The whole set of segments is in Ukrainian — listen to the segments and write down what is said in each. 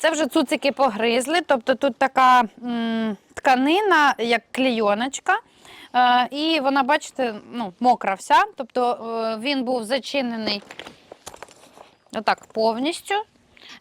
Це вже цуцики погризли, тобто тут така м, тканина, як клійоночка. Е, і вона, бачите, ну, мокра вся. Тобто е, він був зачинений отак повністю.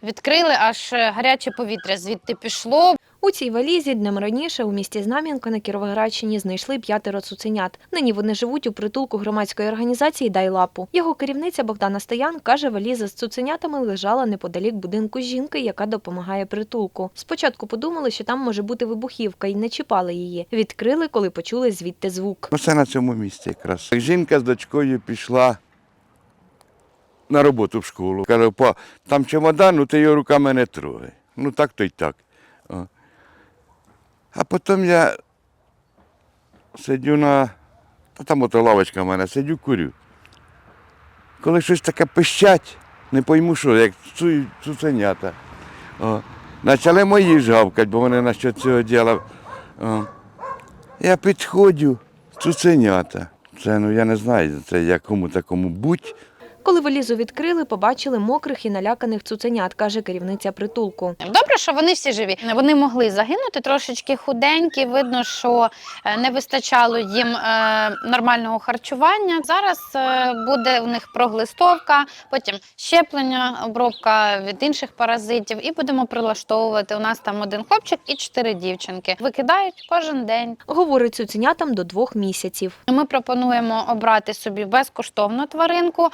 Відкрили, аж е, гаряче повітря звідти пішло. У цій валізі днем раніше у місті Знам'янка на Кіровоградщині знайшли п'ятеро цуценят. Нині вони живуть у притулку громадської організації «Дай лапу». Його керівниця Богдана Стоян каже, валіза з цуценятами лежала неподалік будинку жінки, яка допомагає притулку. Спочатку подумали, що там може бути вибухівка, і не чіпали її. Відкрили, коли почули звідти звук. Оце на цьому місці якраз. Жінка з дочкою пішла на роботу в школу. Каже, па, там чемодан, ну ти його руками не трогай. Ну так то й так. А потім я сидю на. Та там ото лавочка в мене, сидю, курю. Коли щось таке пищать, не пойму що, як цу- цуценята. Почали мої ж гавкать, бо вони насчет цього діла. Я підходжу, цуценята. Це ну я не знаю, це якому такому будь. Коли валізу відкрили, побачили мокрих і наляканих цуценят, каже керівниця притулку. Добре, що вони всі живі. Вони могли загинути трошечки худенькі. Видно, що е, не вистачало їм е, нормального харчування. Зараз е, буде у них проглистовка, потім щеплення, обробка від інших паразитів, і будемо прилаштовувати. У нас там один хлопчик і чотири дівчинки. Викидають кожен день. Говорить цуценятам до двох місяців. Ми пропонуємо обрати собі безкоштовну тваринку.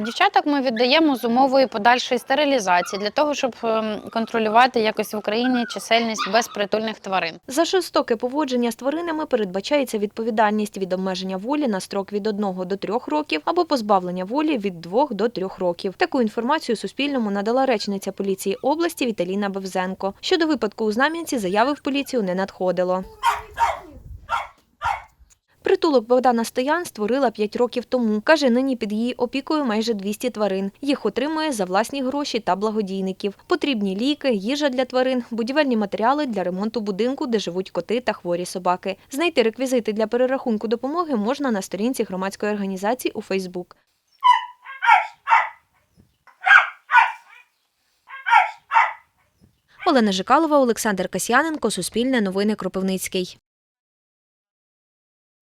Дівчаток ми віддаємо з умовою подальшої стерилізації для того, щоб ем, контролювати якось в Україні чисельність безпритульних тварин. За жорстоке поводження з тваринами передбачається відповідальність від обмеження волі на строк від 1 до 3 років або позбавлення волі від 2 до 3 років. Таку інформацію Суспільному надала речниця поліції області Віталіна Бевзенко. Щодо випадку у Знам'янці заяви в поліцію не надходило. Притулок Богдана Стоян створила 5 років тому. Каже, нині під її опікою майже 200 тварин. Їх отримує за власні гроші та благодійників. Потрібні ліки, їжа для тварин, будівельні матеріали для ремонту будинку, де живуть коти та хворі собаки. Знайти реквізити для перерахунку допомоги можна на сторінці громадської організації у Фейсбук. Олена Жикалова, Олександр Касьяненко, Суспільне новини Кропивницький.